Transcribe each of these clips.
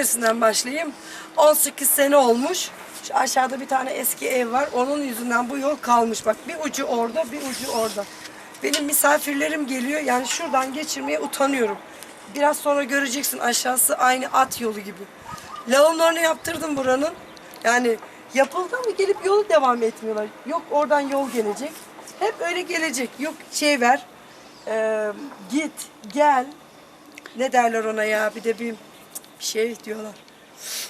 neresinden başlayayım? 18 sene olmuş. Şu aşağıda bir tane eski ev var. Onun yüzünden bu yol kalmış. Bak bir ucu orada, bir ucu orada. Benim misafirlerim geliyor. Yani şuradan geçirmeye utanıyorum. Biraz sonra göreceksin aşağısı aynı at yolu gibi. Lavablarını yaptırdım buranın. Yani yapıldı ama gelip yolu devam etmiyorlar. Yok oradan yol gelecek. Hep öyle gelecek. Yok şey ver. eee, git, gel. Ne derler ona ya? Bir de bir şey diyorlar.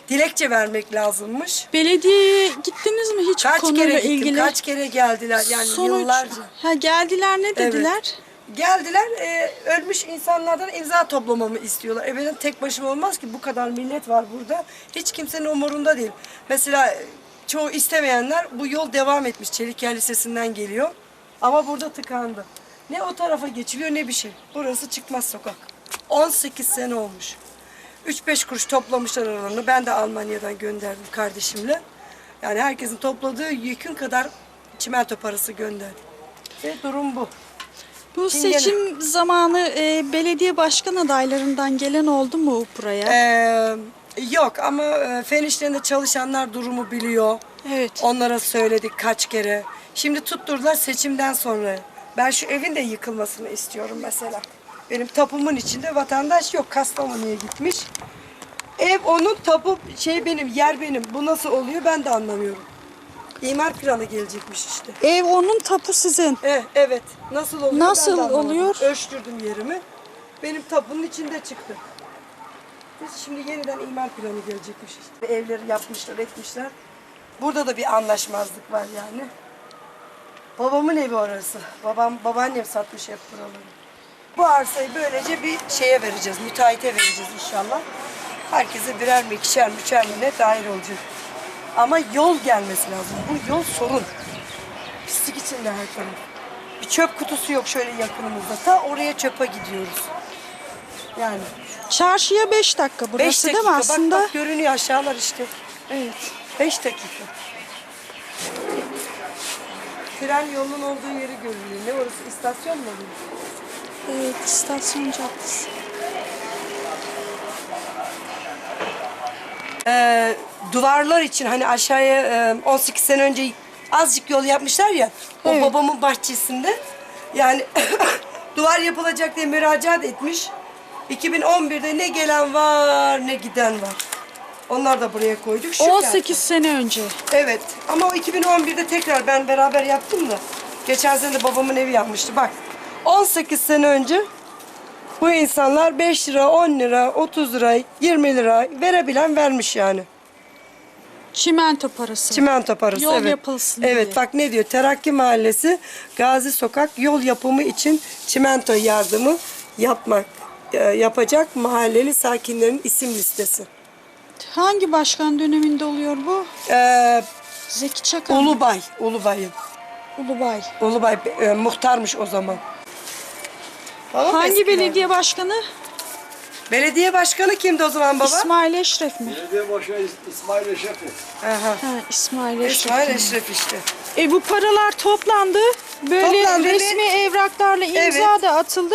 Dilekçe vermek lazımmış. Belediyeye gittiniz mi hiç bu Kaç konuyla kere gittim, ilgili? kaç kere geldiler yani Sonuç- yıllarca. Ha geldiler ne dediler? Evet. Geldiler, e, ölmüş insanlardan imza toplamamı istiyorlar. E benim tek başıma olmaz ki, bu kadar millet var burada. Hiç kimsenin umurunda değil. Mesela e, çoğu istemeyenler, bu yol devam etmiş. Çeliker Lisesi'nden geliyor. Ama burada tıkandı. Ne o tarafa geçiliyor ne bir şey. Burası çıkmaz sokak. 18 sene olmuş. 3-5 kuruş toplamışlar aralarını. Ben de Almanya'dan gönderdim kardeşimle. Yani herkesin topladığı yükün kadar çimento parası gönderdim. Ve durum bu. Bu Çingene. seçim zamanı e, belediye başkan adaylarından gelen oldu mu buraya? Ee, yok ama e, fen işlerinde çalışanlar durumu biliyor. evet. Onlara söyledik kaç kere. Şimdi tutturdular seçimden sonra. Ben şu evin de yıkılmasını istiyorum mesela. Benim tapumun içinde vatandaş yok. Kastamonu'ya gitmiş. Ev onun, tapu şey benim, yer benim. Bu nasıl oluyor ben de anlamıyorum. İmar planı gelecekmiş işte. Ev onun tapu sizin. Eh, evet. Nasıl oluyor? Nasıl ben de anlamadım. oluyor? Ölçtürdüm yerimi. Benim tapunun içinde çıktı. Biz şimdi yeniden imar planı gelecekmiş işte. Evleri yapmışlar, etmişler. Burada da bir anlaşmazlık var yani. Babamın evi orası. Babam, babaannem satmış hep buraları. Bu arsayı böylece bir şeye vereceğiz, müteahhite vereceğiz inşallah. Herkese birer mi, ikişer mi, üçer mi ne dair olacak. Ama yol gelmesi lazım. Bu yol sorun. Pislik içinde her taraf. Bir çöp kutusu yok şöyle yakınımızda. Ta oraya çöpe gidiyoruz. Yani. Çarşıya 5 dakika burası 5 değil dakika. mi aslında? Bak bak görünüyor aşağılar işte. Evet. 5 dakika. Tren yolunun olduğu yeri görünüyor. Ne orası? İstasyon mu oluyor? Evet, istasyon caddesi. Ee, duvarlar için hani aşağıya e, 18 sene önce azıcık yol yapmışlar ya. O Evet. babamın bahçesinde. Yani duvar yapılacak diye müracaat etmiş. 2011'de ne gelen var ne giden var. Onlar da buraya koyduk. Şu 18 sene önce. Evet ama o 2011'de tekrar ben beraber yaptım da. Geçen sene de babamın evi yapmıştı. Bak 18 sene önce bu insanlar 5 lira, 10 lira, 30 lira, 20 lira verebilen vermiş yani. Çimento parası. Çimento parası. Yol evet. yapılsın Evet diye. bak ne diyor? Terakki Mahallesi Gazi Sokak yol yapımı için çimento yardımı yapmak e, yapacak mahalleli sakinlerin isim listesi. Hangi başkan döneminde oluyor bu? Ee, Zeki Çakar. mı? Ulubay, Ulubay'ın. Ulubay. Ulubay e, muhtarmış o zaman. Tamam, Hangi eskiden. belediye başkanı? Belediye başkanı kimdi o zaman baba? İsmail Eşref mi? Belediye başkanı İs- İsmail Eşefi. Aha. Ha, İsmail Eşref. İsmail Eşref işte. E bu paralar toplandı. Böyle Toplandı ve- resmi evraklarla imza Evet. da atıldı.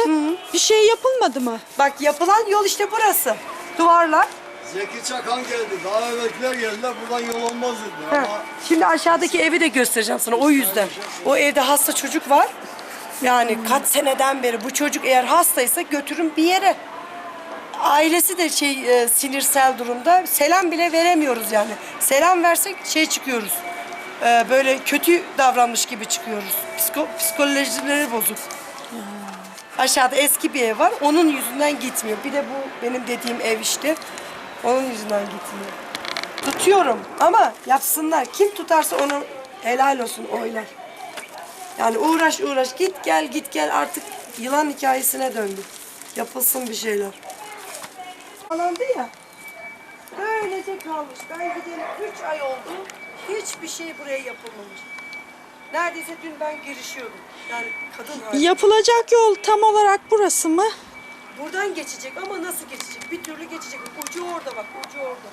Bir şey yapılmadı mı? Bak yapılan yol işte burası. Duvarlar. Zeki Çakan geldi. Daha evvelkiler geldiler. Buradan yol olmaz dediler. Ha. Ama Şimdi aşağıdaki evi de göstereceğim sana o yüzden. O evde hasta çocuk var. Yani kaç seneden beri bu çocuk eğer hastaysa götürün bir yere. Ailesi de şey e, sinirsel durumda. Selam bile veremiyoruz yani. Selam versek şey çıkıyoruz. E, böyle kötü davranmış gibi çıkıyoruz. Psiko, psikolojileri bozuk. Aşağıda eski bir ev var. Onun yüzünden gitmiyor. Bir de bu benim dediğim ev işte. Onun yüzünden gitmiyor. Tutuyorum ama yapsınlar. Kim tutarsa onu helal olsun oylar. Yani uğraş uğraş git gel git gel artık yılan hikayesine döndü. Yapılsın bir şeyler. Alandı ya. Böylece kalmış. Ben gideli 3 ay oldu. Hiçbir şey buraya yapılmamış. Neredeyse dün ben girişiyordum. Yani kadın hali. Yapılacak yol tam olarak burası mı? Buradan geçecek ama nasıl geçecek? Bir türlü geçecek. Ucu orada bak, ucu orada.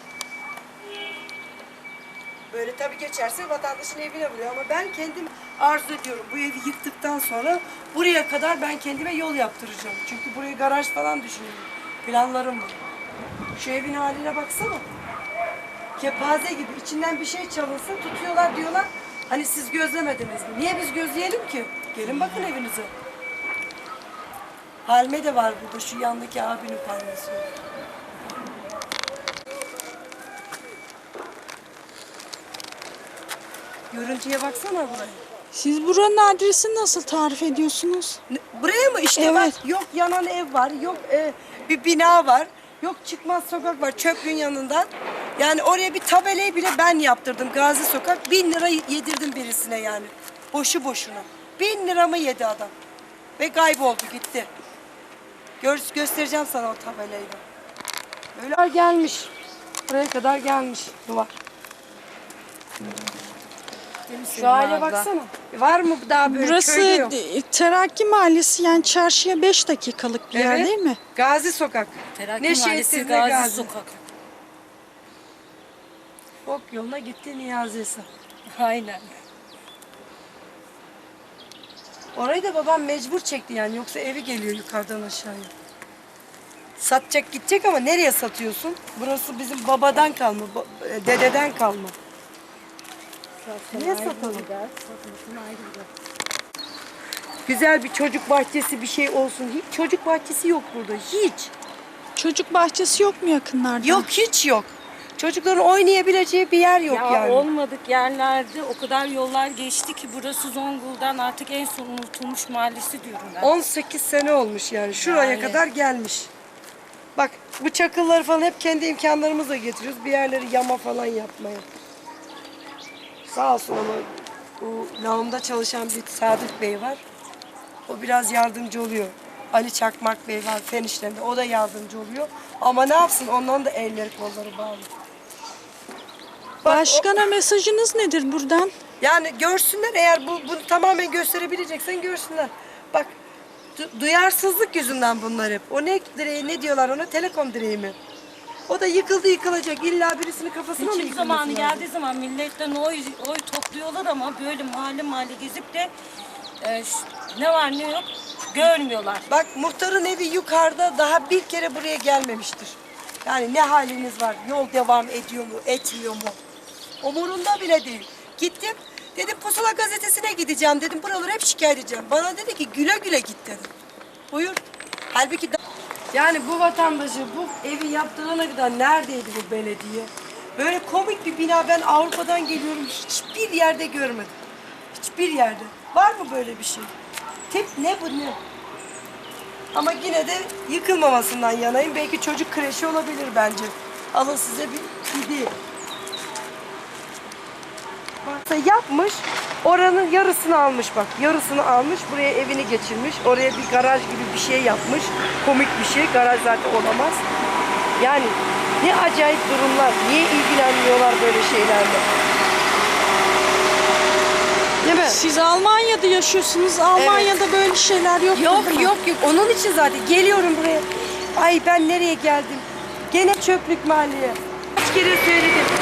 Böyle tabii geçerse vatandaşın evine vuruyor ama ben kendim arzu ediyorum. Bu evi yıktıktan sonra buraya kadar ben kendime yol yaptıracağım. Çünkü buraya garaj falan düşünüyorum. Planlarım var. Şu evin haline baksana. Kepaze gibi içinden bir şey çalınsın tutuyorlar diyorlar. Hani siz gözlemediniz mi? Niye biz gözleyelim ki? Gelin bakın evinize. Halme de var burada şu yandaki abinin palmesi. Görüntüye baksana buraya. Siz buranın adresini nasıl tarif ediyorsunuz? Ne- Buraya mı? İşte Evet. bak yok yanan ev var, yok e, bir bina var, yok çıkmaz sokak var çöplüğün yanından. Yani oraya bir tabelayı bile ben yaptırdım Gazi Sokak. Bin lira yedirdim birisine yani. Boşu boşuna. Bin liramı yedi adam. Ve kayboldu gitti. Gör, göstereceğim sana o tabelayı da. Böyle gelmiş. Buraya kadar gelmiş duvar. Şu hale baksana. Var mı daha böyle Burası köylü yok? e, Terakki Mahallesi yani çarşıya 5 dakikalık bir yer Evet. değil mi? Gazi Sokak. Terakki ne Mahallesi Gazi, Gazi. Sokak. Ok yoluna gitti Niyazisi. Aynen. Orayı da babam mecbur çekti yani yoksa evi geliyor yukarıdan aşağıya. Satacak gidecek ama nereye satıyorsun? Burası bizim babadan kalma, ba- e, dededen kalma. Niye satalım? Güzel bir çocuk bahçesi bir şey olsun. Hiç çocuk bahçesi yok burada. Hiç. Çocuk bahçesi yok mu yakınlarda? Yok hiç yok. Çocukların oynayabileceği bir yer yok ya yani. olmadık yerlerde o kadar yollar geçti ki burası Zonguldak'ın artık en son unutulmuş mahallesi diyorum ben. 18 sene olmuş yani. Şuraya Yani. kadar gelmiş. Bak bu çakılları falan hep kendi imkanlarımızla getiriyoruz. Bir yerleri yama falan yapmaya. Sağ olsun ama bu lağımda çalışan bir Sadık Bey var. O biraz yardımcı oluyor. Ali Çakmak Bey var fen işlerinde. O da yardımcı oluyor. Ama ne yapsın onların da elleri kolları bağlı. Bak, o- Başkana mesajınız nedir buradan? yani görsünler eğer bu bunu tamamen gösterebileceksen görsünler. Bak du- duyarsızlık yüzünden bunlar hep. O ne direği ne diyorlar ona telekom direği mi? O da yıkıldı yıkılacak. İlla birisinin kafasına mı Seçim yıkılması zamanı lazım? geldiği zaman milletten oy, oy topluyorlar ama böyle mahalle mahalle gezip de e, ne var ne yok görmüyorlar. Bak muhtarın evi yukarıda daha bir kere buraya gelmemiştir. Yani ne haliniz var? Yol devam ediyor mu, etmiyor mu? Umurunda bile değil. Gittim, dedim Pusula gazetesine gideceğim dedim. Buraları hep şikayet edeceğim. Bana dedi ki güle güle git dedi. Buyur. Halbuki da- yani bu vatandaşı bu evi yaptırana kadar neredeydi bu belediye? Böyle komik bir bina ben Avrupa'dan geliyorum hiçbir yerde görmedim. Hiçbir yerde. Var mı böyle bir şey? Tip ne bu ne? Ama yine de yıkılmamasından yanayım. Belki çocuk kreşi olabilir bence. Alın size bir hediye. Yapmış, oranın yarısını almış bak. Yarısını almış, buraya evini geçirmiş. Oraya bir garaj gibi bir şey yapmış. Komik bir şey, garaj zaten olamaz. Yani ne acayip durumlar. Niye ilgilenmiyorlar böyle şeylerle? Değil mi? Siz Almanya'da yaşıyorsunuz. Almanya'da böyle şeyler yok. Yok değil mi? yok yok. Onun için zaten geliyorum buraya. Ay ben nereye geldim? Gene çöplük mahalleye. Kaç kere söyledim.